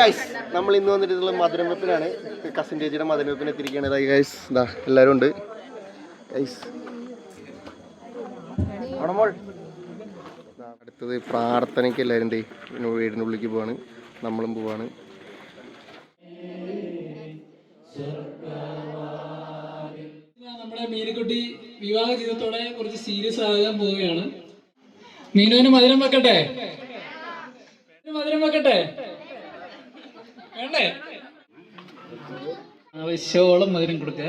Guys നമ്മൾ ഇന്ന് വന്നിട്ടുള്ള മധുരം വെപ്പിനാണ് കസിൻ ചേച്ചിയുടെ മധുരം വെപ്പിന് എത്തിയിരിക്കുകയാണ്. ഇതായി ഗൈസ് ഇതാ എല്ലാവരും ഉണ്ട്. ഗൈസ് അടുത്തത് പ്രാർത്ഥനയ്ക്ക് എല്ലാവരും എന്തേ വീടിന്റെ ഉള്ളിലേക്ക് പോവാണ്. നമ്മളും പോവാണ്. നമ്മുടെ മീനക്കുട്ടി വിവാഹ ജീവിതത്തോടെ കുറച്ച് സീരിയസ് ആകാൻ പോവുകയാണ്. മീനുവിന് മധുരം വെക്കട്ടെ? മധുരം വെക്കട്ടെ? വേണ്ടേ ആവശ്യോളം മധുരം കൊടുക്കുക.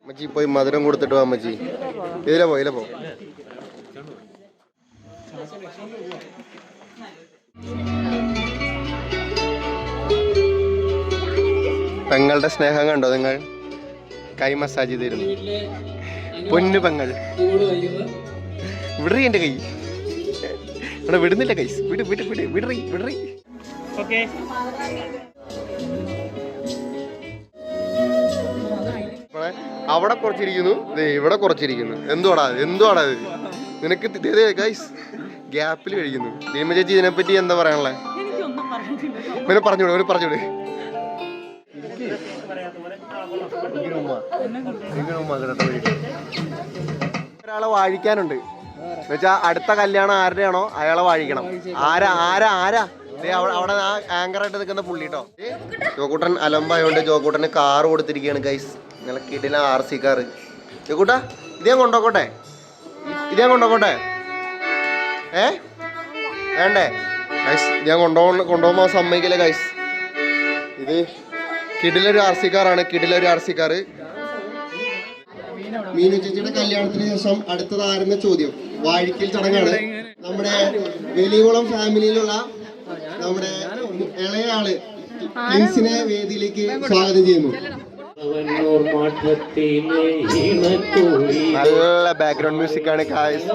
അമ്മച്ചി പോയി മധുരം കൊടുത്തിട്ട് വാ അമ്മച്ചി. ഇതിലെ പോ ഇതിലെ പോ. പെങ്ങളുടെ സ്നേഹം കണ്ടോ നിങ്ങൾ? കൈ മസാജ് ചെയ്തിരുന്നു. പൊന്നു പെങ്ങൾ. വിടറി എന്റെ കൈ. ഇവിടെ വിടുന്നില്ല കൈസ് വിട് വിട് വിട് വിടറി വിടറി. ഓക്കെ അവിടെ കുറച്ചിരിക്കുന്നു. ദേ ഇവിടെ കുറച്ചിരിക്കുന്നു. എന്തുവാടാ എന്തോടാ എന്തുവാടാ ഇത്? നിനക്ക് ഗൈസ് ഗ്യാപ്പിൽ കഴിക്കുന്നു. ദീമ ചേച്ചി ഇതിനെപ്പറ്റി എന്താ പറയാനുള്ളത് ഇവനെ പറഞ്ഞോട് ഇവന് പറഞ്ഞോട് ഒരാളെ വാഴിക്കാനുണ്ട്. എന്നുവെച്ചാ അടുത്ത കല്യാണം ആരുടെയാണോ? അയാളെ വാഴിക്കണം. ആരാ ആരാ ആരാ? അവിടെ ആ ആങ്കർ ആയിട്ട് നിൽക്കുന്ന പുള്ളി കേട്ടോ ജോക്കൂട്ടൻ അലമ്പായോണ്ട് ജോക്കൂട്ടന് കാർ കൊടുത്തിരിക്കുകയാണ് ഗൈസ് ഇന്നലെ കിടില ആർ സി കാറ് ജോക്കൂട്ട ഇത് കൊണ്ടോക്കോട്ടെ? ഇത് കൊണ്ടോക്കോട്ടെ? ഏ? വേണ്ടേ? ഗൈസ് ഞാൻ കൊണ്ടുപോകണം കൊണ്ടുപോകുമ്പോൾ സമ്മതിക്കില്ല ഗൈസ് ഇത് കിടിലൊരു ആർ സി കാറാണ് കിടിലൊരു ആർ സി കാറ് മീനു ചേച്ചിയുടെ കല്യാണത്തിന് ശേഷം അടുത്തത് ആരുന്ന ചോദ്യം. വാഴിക്കൽ ചടങ്ങാണ്. നമ്മുടെ വെലികുളം ഫാമിലിയിലുള്ള നമ്മുടെ ഇളയാൾ പ്രിൻസിനെ വേദിയിലേക്ക് സ്വാഗതം ചെയ്യുന്നു. നല്ല ബാക്ക്ഗ്രൗണ്ട് മ്യൂസിക് ആണ് കായസ്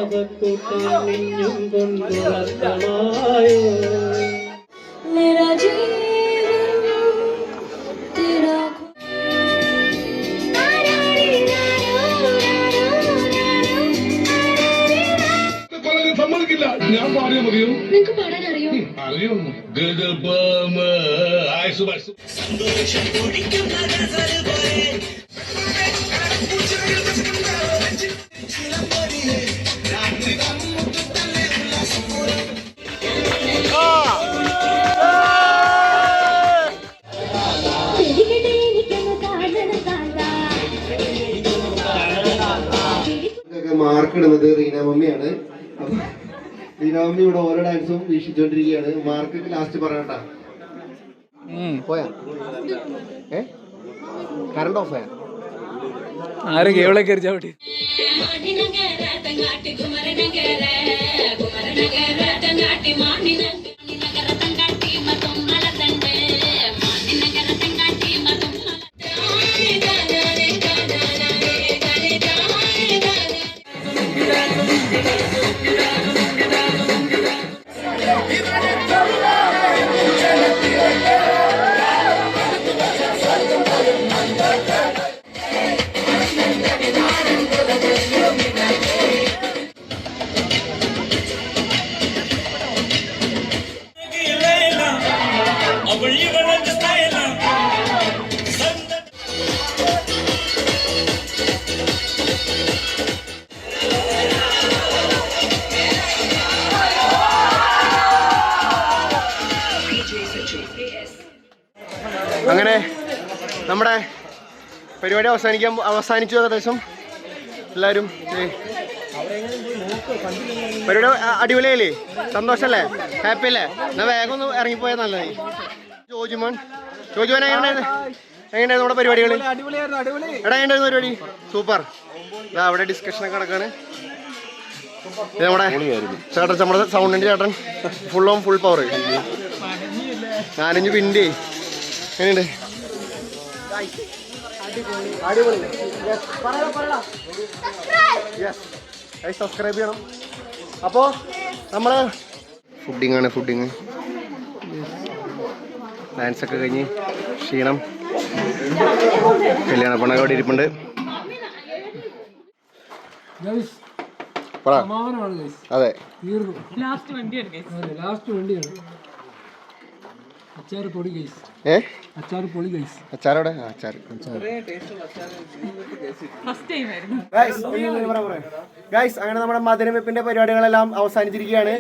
അറിയുന്നു. കാന്താ മാർക്ക് ഇടുന്നത് റീന മമ്മിയാണ്. മമ്മി ഇവിടെ ഓരോ ഡാൻസും വീക്ഷിച്ചോണ്ടിരിക്കുകയാണ്. മാർക്ക് ലാസ്റ്റ് പറയണ്ട. പോയാ. ഏ? കറണ്ട് ഓഫ് ആയാ? ആര് കേവളെ കയറി ചവിട്ടി കുമരനഗര കുമരനഗര അങ്ങനെ നമ്മുടെ പരിപാടി അവസാനിക്കാൻ അവസാനിച്ചു ഏകദേശം. എല്ലാവരും. പരിപാടി അടിപൊളിയല്ലേ സന്തോഷല്ലേ? ഹാപ്പി അല്ലേ എന്നാ വേഗം ഒന്ന് ഇറങ്ങിപ്പോയാൽ നല്ലതായി ജോജുമോൻ. ജോജുമോൻ എങ്ങനെയായിരുന്നു എങ്ങനെയായിരുന്നു നമ്മുടെ പരിപാടികൾ എടാ എങ്ങനെയായിരുന്നു പരിപാടി? സൂപ്പർ. ഇതാ അവിടെ ഡിസ്കഷൻ ഒക്കെ നടക്കാണ്. നമ്മുടെ ചേട്ടൻ നമ്മുടെ സൗണ്ടിന്റെ ചേട്ടൻ ഫുൾ ഓം ഫുൾ പവർ നാലഞ്ച് പിണ്ടി. എങ്ങനെയുണ്ട്? അടിപൊളി യെസ് സബ്സ്ക്രൈബ് ചെയ്യണം. അപ്പോൾ നമ്മൾ ഫുഡിങ് ആണ് ഫുഡിങ് ഡാൻസ് ഒക്കെ കഴിഞ്ഞ് ക്ഷീണം. കല്യാണ പണൊക്കെ അവിടെ ഇരിപ്പുണ്ട്. അതെ. തീർന്നു ലാസ്റ്റ് വണ്ടിയാണ്. പൊടി ഗൈസ് ഏ? അച്ചാറോടെ? അച്ചാർ ഗൈസ് അങ്ങനെ നമ്മുടെ മധുരവെപ്പിന്റെ പരിപാടികളെല്ലാം അവസാനിച്ചിരിക്കുകയാണ്.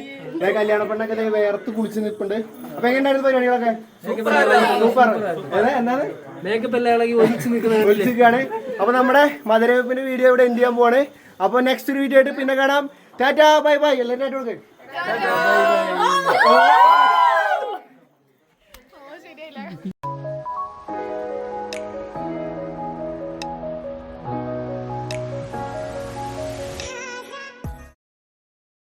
കല്യാണ പെണ്ണൊക്കെ വേർത്ത് കുളിച്ച് നിൽപ്പുണ്ട്. അപ്പൊ എങ്ങനെയായിരുന്നു പരിപാടികളൊക്കെ? സൂപ്പർ എന്താണ്? അപ്പൊ നമ്മുടെ മധുരവെപ്പിന്റെ വീഡിയോ ഇവിടെ എന്ത് ചെയ്യാൻ പോവാണ്. അപ്പൊ നെക്സ്റ്റ് ഒരു വീഡിയോ ആയിട്ട് പിന്നെ കാണാം. ടാറ്റാ ബൈ ബൈ എല്ലാവരും. द्यायला